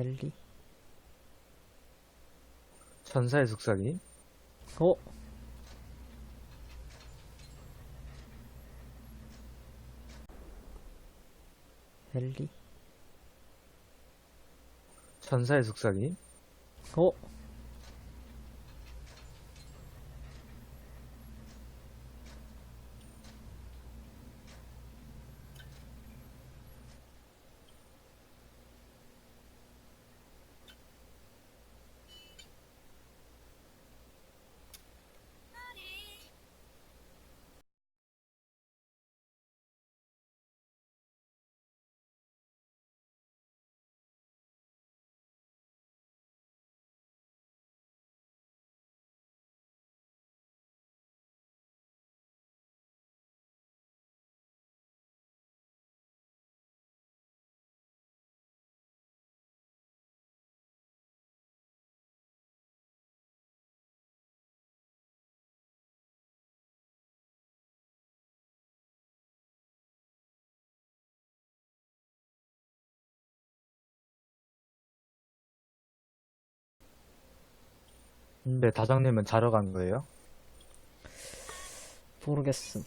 헬리? 천사의 속삭이? 어? 헬리? 천사의 속삭이? 어? 근데 다정님은 자러 간 거예요? 모르겠음.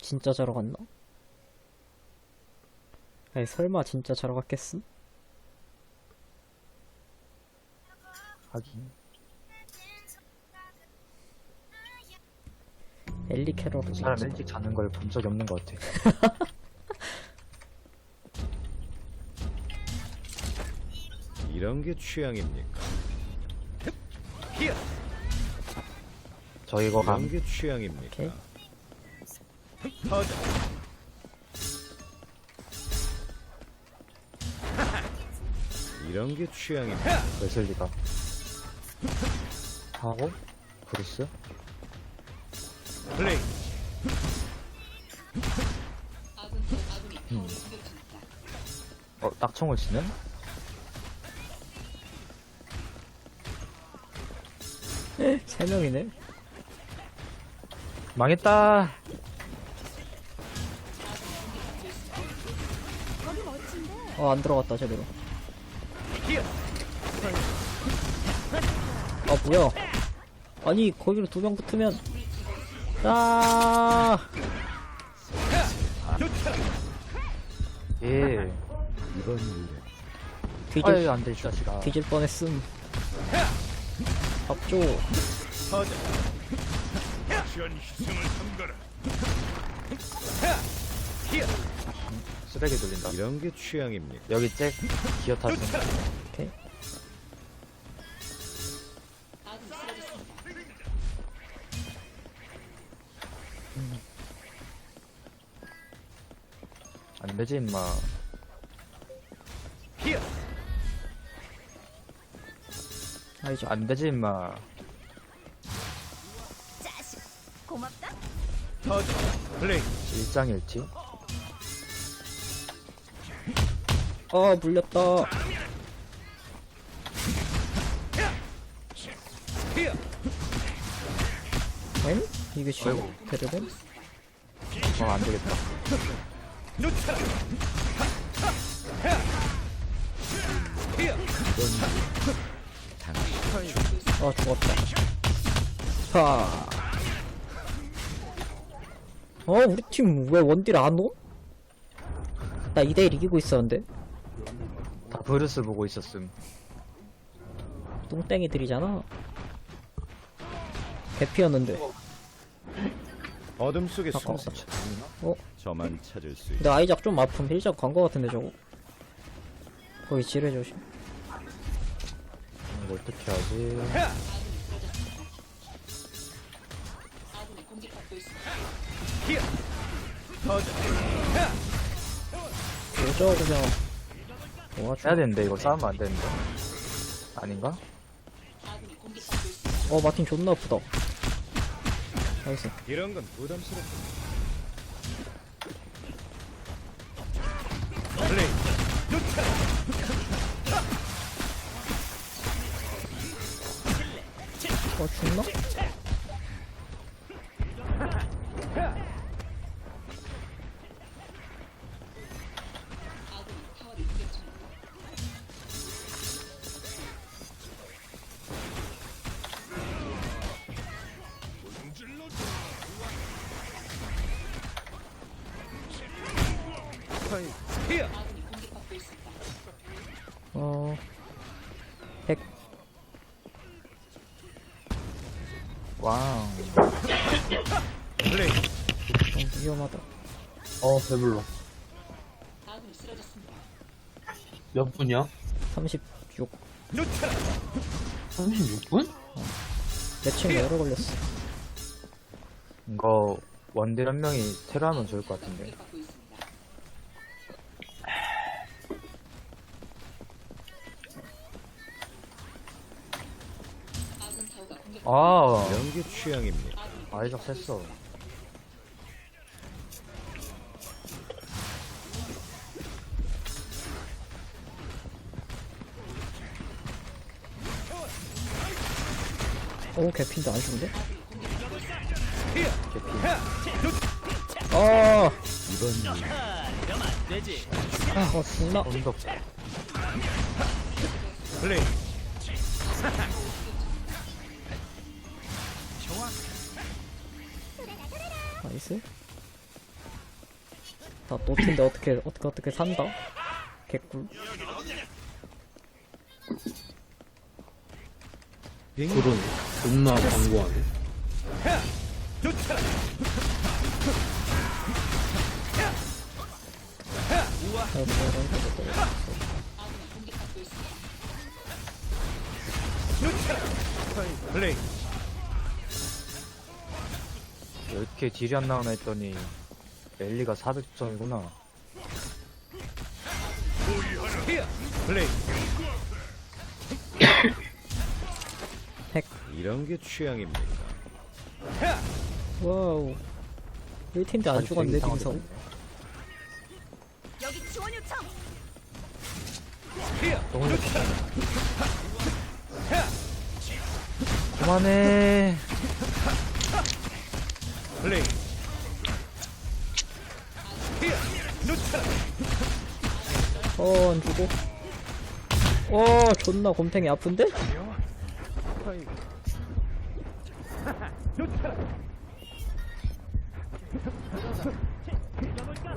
진짜 자러 갔나? 아니, 설마 진짜 자러 갔겠음? 하긴. 엘리 캐롤은 그 사람 일찍 자는 걸 본 적이 없는 것 같아. 이런 게 취향입니까? 저 이거 감. 게 취향입니까? 터져. 이런 게 취향입니까? 웨슬리가. 하고, 브루스? 플레이. 어, 딱총을 치는? 세 명이네? 망했다! 어, 안 들어갔다, 제대로. 아, 뭐야. 아니, 거기로 두 명 붙으면. 아, 예. 일에 뒤질, 아유, 안 돼, 이 자식아. 뒤질 뻔했음. 터져. 쓰레기 돌린다. 이런 게 취향입니까? 여기 잭, 기어 탔음. 오케이. 안 되지, 임마. 아니죠. 안 되지, 임마. 고맙다. 터져. 플레이. 일장일치? 아, 물렸다. 엔? 이게 씨, 아이고. 데드벤? 어, 안 되겠다. 아, 죽었다. 하. 어, 우리 팀 왜 원딜 안 오? 나 2대1 이기고 있었는데. 다 브루스 보고 있었음. 똥땡이들이잖아. 개피였는데. 어둠 속의 아까 숨새. 어? 저만 찾을 수 있. 근데 아이작 좀 아픔. 힐작 간거 같은데, 저거. 거기 지뢰 조심. 이거 어떻게 하지? 뭐죠, 그냥. 도와줘. 해야 되는데, 이거 싸우면 안 되는데. 아닌가? 어, 마틴 존나 아프다. 나이스. 이런 건 부담스럽다. 어 죽나? 와우. 플레이. 좀 위험하다. 어, 배불러. 몇 분이야? 36. 놓쳐라. 36분? 매칭 오래 걸렸어. 이거 원딜 한 명이 테러하면 좋을 것 같은데. 아, 게 취향입니다. 아이작 했어. 오, 개핀데 안? 개피. 아, 이번 일 어, 죽나? 언덕. 플레이. 나이스. 나 노티인데 어떻게, 어떻게, 어떻게 산다? 개꿀. 그러네. 존나 광고하네. 놓쳐라. 아, 플레이. 왜 이렇게 딜이 안 나오나 했더니, 랠리가 400점이구나. 플레이. 핵. 이런 게 취향입니다. 와우. 1팀인데 안 죽었네, 딩서. 여기 지원 요청. 너무 좋다. 그만해. 플레이. 놓쳐라. 어, 안 죽어. 어, 존나 곰탱이 아픈데?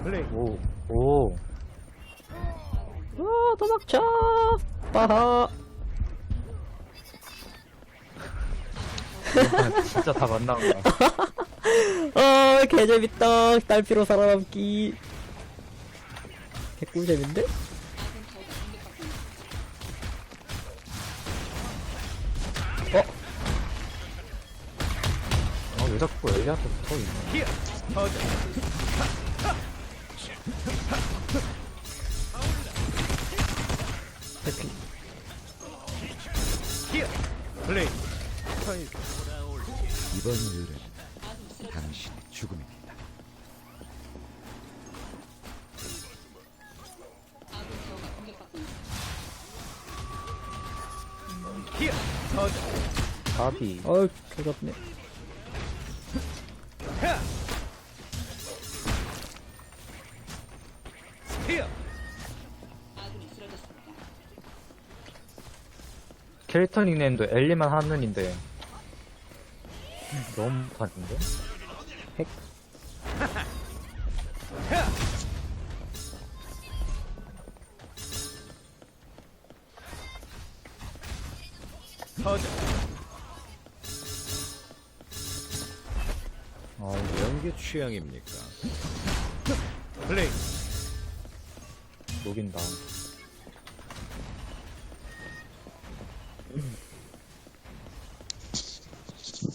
플레이. 오, 오. 아, 도망쳐! 빠하! 진짜 다 만나는 거야. 아, 개재밌다. 딸피로 살아남기. 개꿀잼인데? 어? 아, 왜 자꾸 엘리한테 붙어 있냐. 플레이. 이번 당신의 죽음입니다. 어이, 조졌네. 히어. 캐릭터 닉네임도 엘리만 하는인데. 너무 못하는데? 핵. 터져. 아, 이런 게 취향입니까? 플레이. 녹인다.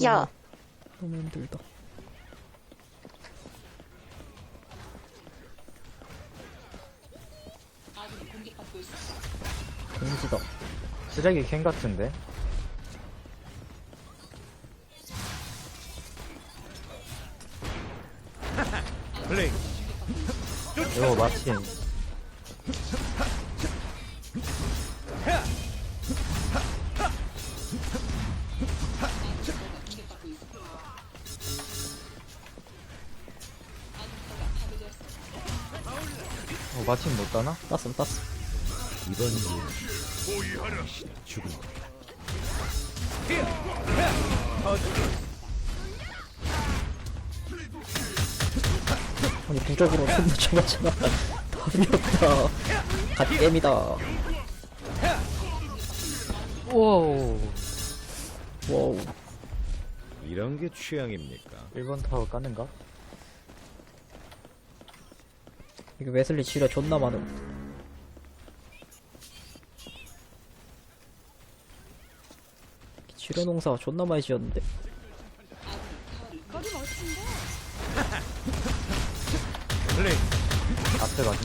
야, 너무 힘들다. 쓰레기 캔 같은데? 플레이. 이거 마침. 어, 마침 못 따나? 땄음, 땄음. 이번 일은 죽음입니다. 터져. 아니, 무적으로 존나 쳐봤잖아. 답이 없다. 갓겜이다. 와우. 와우. 이런 게 취향입니까? 1번 타워 까는가? 이게 웨슬리 지뢰 존나 많음. 지뢰 농사 존나 많이 지었는데? 플레이. 앞에 가지.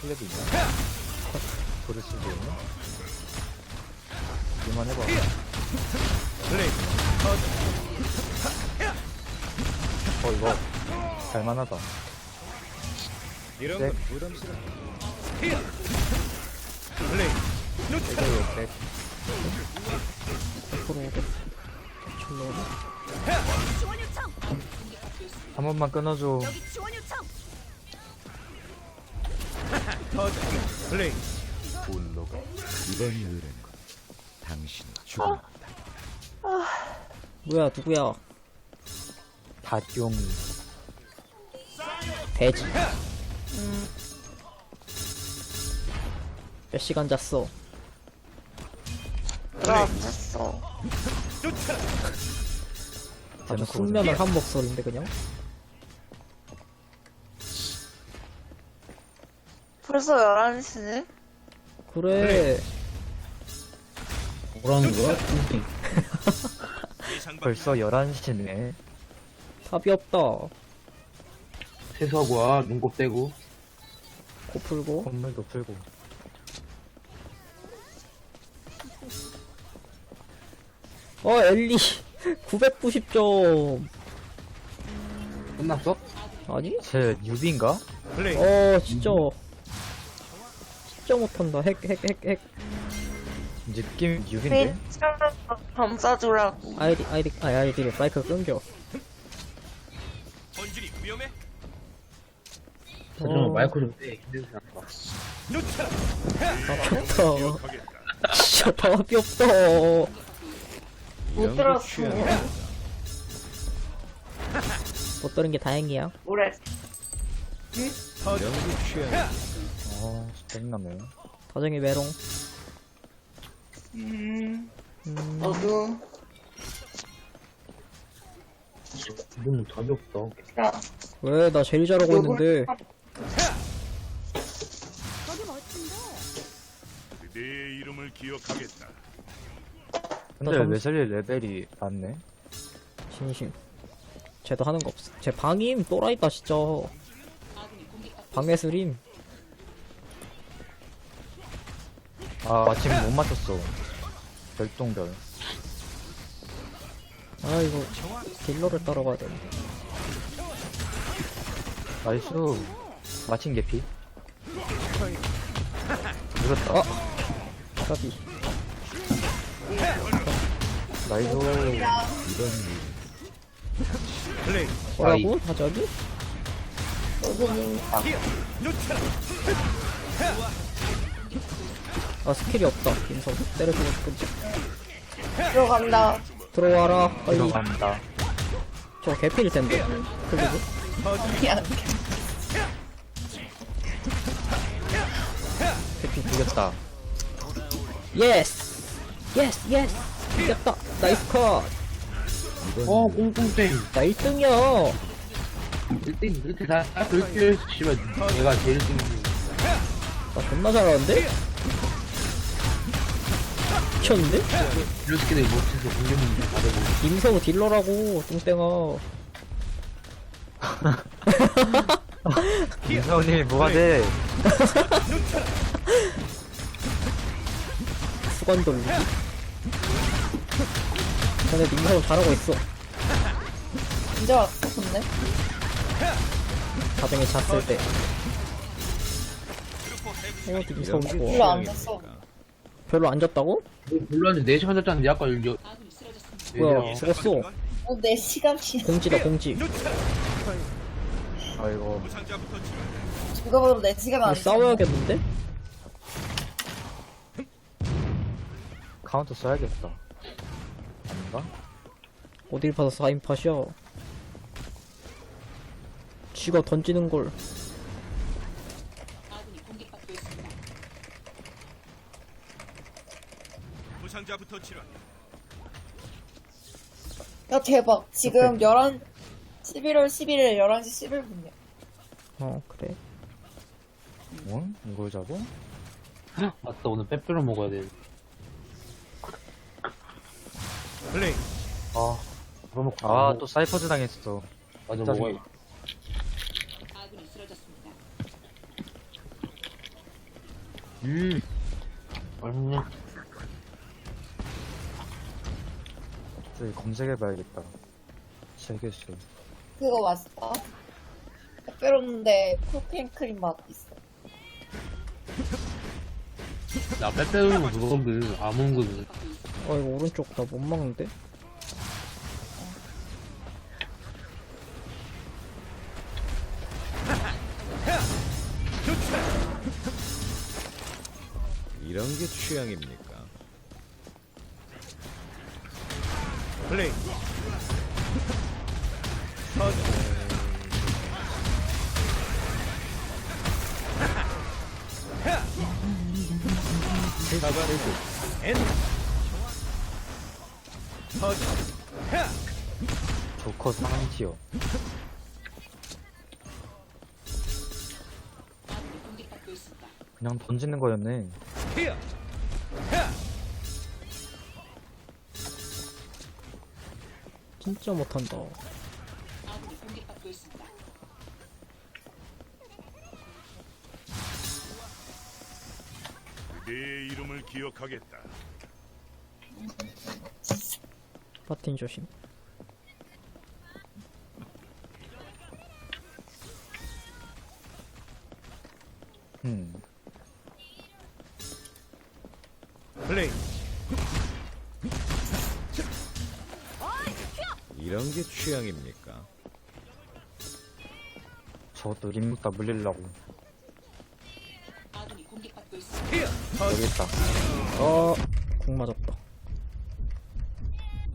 클랩이 있나? 브루스도 있나? 이만 해봐. 플레이. 어, 이거. 갈만하다. 이런 네. 건 부담스러워. 히어. 플레이. 이거 왜100% 졸로 지원 요청. 한 번만 끊어줘. 플레이. 분노가 이번 의뢰는 당신의 죽음입니다. 뭐야, 누구야? 다용이. 돼지. 몇 시간 잤어? 그럼 됐어. 아주 숙면을 한 목소리인데, 그냥? 벌써 11시네? 그래. 뭐라는 거야? 띵띵. 벌써 11시네. 답이 없다. 세수하고 와, 눈곱 떼고. 코 풀고. 건물도 풀고. 어, 엘리. 990점. 끝났어? 아니? 쟤 뉴비인가? 플레이. 어, 진짜. 진짜 못한다. 핵, 핵, 핵, 핵. 느낌 뉴비인데? 페이스를 감싸주라고. 아이디, 아이디, 아, 아이디를 마이크 끊겨. 하지만 어. 마이크 좀 떼. 힘들지 않다. 답이 없다. 진짜 답이 없다. 못 들었어. 못 들은 게 다행이야. 뭐래. 게 취향입니까? 어, 짜증나네. 다정이 메롱. 음, 음, 너도. 이건 답이 없다. 야, 왜? 나 제일 잘하고 있는데. 내 이름을 기억하겠다. 근데 나 점- 웨슬리 레벨이 낮네? 진심. 쟤도 하는 거 없어. 쟤 방임 또라이다, 진짜. 방해스림. 아, 마침 못 맞췄어. 별똥별. 아, 이거, 딜러를 따라가야 되는데. 나이스. 마침 개피. 늦었다. 까비. 플레이. 뭐라고? 다정이? 아, 스킬이 없다. 김성. 때려주고 싶은데. 들어간다. 들어와라, 빨리. 들어간다. 저 개필일 텐데. 클리브. 야, 개피 죽였다. 예스! 예스, 예스! 이겼다! 나이스 컷! 어, 꽁꽁땡. 나 1등이야! 1등, 1등 다, 다 그렇게, 씨발, 내가 제일 1등. 나 존나 잘하는데? 미쳤는데? 이런 새끼들이 못해서 공격 문제 받아보고. 김성우 딜러라고, 뚱땡아. 김성훈이 뭐가 돼? 수건 돌리기. 근데 김성우 잘하고 있어. 이제 왔어, 근데? 가정에 잤을 때. 어, 이런 게 좋아. 별로 안 잤어. 별로 안 잤다고? 몰랐는데 4시간 잤다는데 아까 여, 뭐야, 죽었어. 어, 4시간이나. 공지다, 공지. 아이고. 이거보다 4시간 이거 안 싸워야겠는데? 카운터 써야겠다. 아닌가? 어딜 봐서 4인팟이야. 쥐가 던지는 걸. 부상자부터 치료한다. 야 대박 지금 11 11월 11일 11시 11분이야 어 그래 뭐? 이걸 잡어? 맞다 오늘 빼빼로 먹어야 돼. 플레이. 아 그러놓고 아또 사이퍼즈 당했어 맞아 짜증나. 먹어야 음 얼마 저기 검색해봐야겠다 세계수 그거 맛있다 페페로는데 프로테인 맛 있어 야 빼빼로는 그거거든 아몬거든. 어 이거 오른쪽 나 못 막는데 이런 게 취향입니까? 플레이. 터져. 잡아내고. 엔. 조커 상티어 그냥 던지는 거였네. 진짜 못한다 내 이름을 기억하겠다. 파틴 조심. 음. 플레이. 이런 게 취향입니까? 저것도 림묵 다 물리려고. 히어. 여기 있다. 어궁 맞았다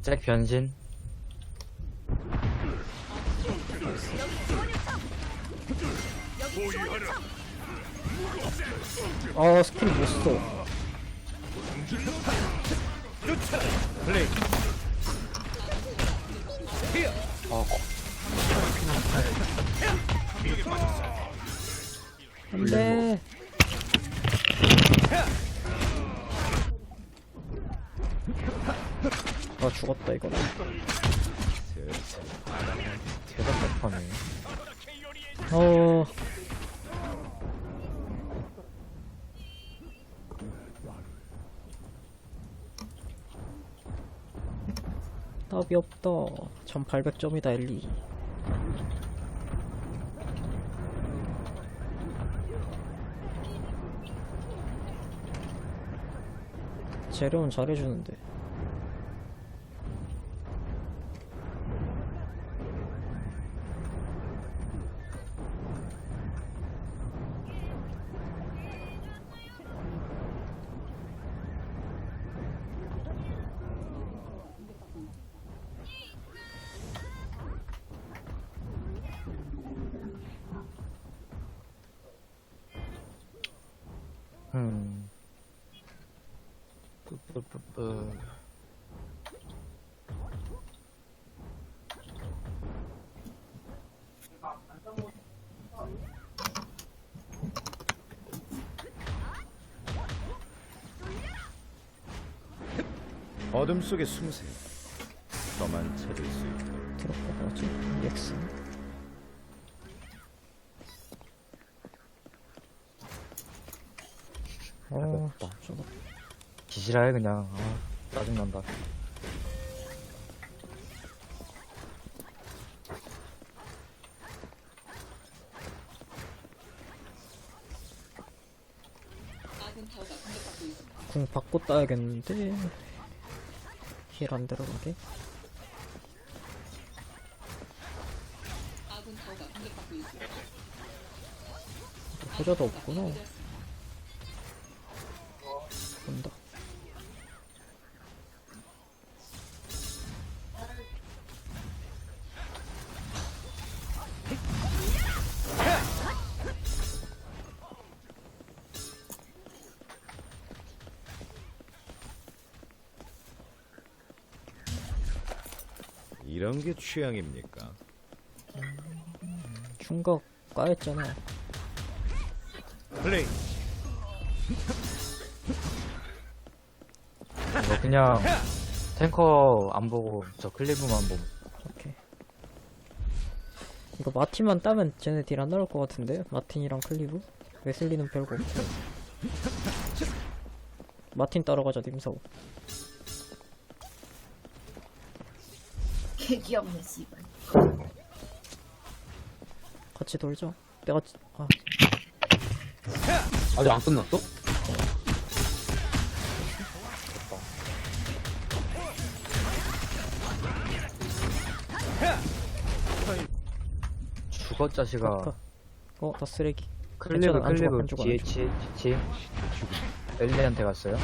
잭 변신. 아 스킬 못써 플레이. 안돼 아 죽었다 이거 대답답하네. 어. 답이 없다. 1800점이다 엘리. 재료는 잘해주는데 뿌뿌뿌뿌 어둠 속에 숨으세요. 저만 찾을 수 있도록. 들어가 뭐지? EX 어, 가볍다. 기시라해 그냥. 아 짜증난다. 궁 받고 따야겠는데? 힐 안 들어가게? 효자도 없구나 이런 게 취향입니까? 중각 까였잖아. 플레이. 이거 그냥 탱커 안 보고 저 클리브만 보면 오케이. 이거 마틴만 따면 쟤네 딜 안 나올 것 같은데? 마틴이랑 클리브? 웨슬리는 별거 없고. 마틴 따라가자, 님사오. 개 귀엽네 씨발. 같이 돌자. 내가, 지- 아, 아직 안 끝났어? 죽어 자식아 카카. 어, 다 쓰레기. 클리브 괜찮아, 안 죽어, 클리브 안 죽어, 안 GH GH 엘리한테 갔어요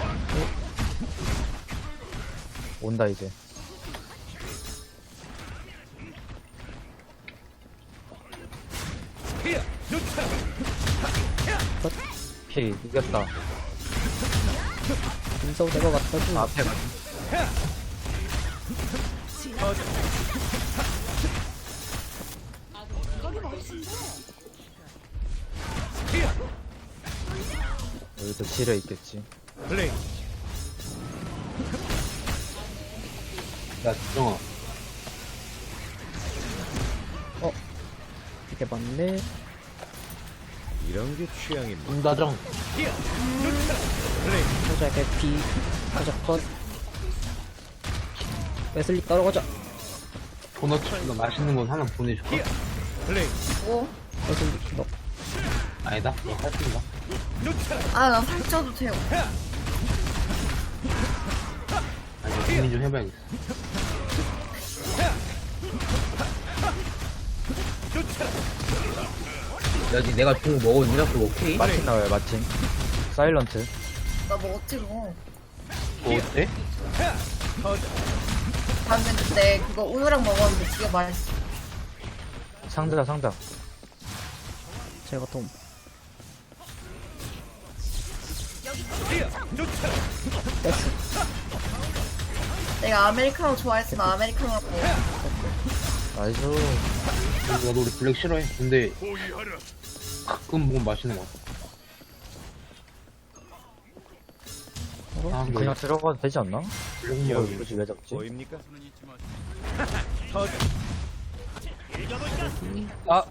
온다 이제 피 이겼다 님사오 내가 갖다 줘. 앞에 가. 여기도 지뢰 있겠지 플레이. 야, 지정아. 이게 맞네. 이런 게. 히어. 쫓아라. 플레이. 가자, 개피. 가자, 컷. 웨슬리 따라가자. 도넛 나 맛있는 건 하나 보내줄까? 뭐? 웨슬리, 너. 아니다. 너 살찐다. 아, 나 살쪄도 돼요. 아니, 고민 좀 해봐야겠어. 니 내가 거 먹었냐? 그거 오케이? 마틴 나와요 마틴 사일런트 나뭐 먹어? 그거 어때? 방금 그때 그거 우유랑 먹었는데 되게 맛있어. 상자 상자 제가. 쫓아라. 뺐어. 내가 아메리카노 좋아했으면 아메리카노 먹고. 나이스 나도 우리 블랙 싫어해. 근데. 가끔 먹으면 맛있는 거 같아. 아, 근데 그냥 들어가도 되지 않나? 이거 먹으면 굳이 왜 잡지? 보입니까? 터져. 아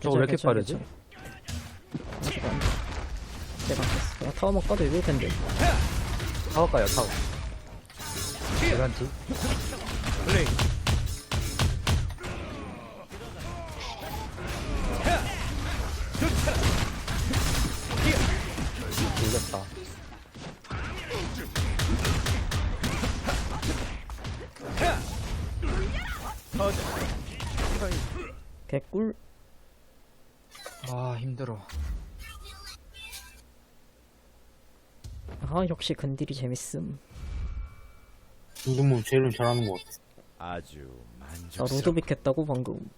저거 왜 이렇게 괜찮아, 빠르지? 괜찮아. 내가. 그냥 타워만 까도 이길 텐데. 타워 가요 타워 기란티 플레이. 아 아, 역시 근딜이 재밌음. 중등문 제일 잘하는 거 같아. 아주 나 만족스럽. 로드빅 했다고, 방금.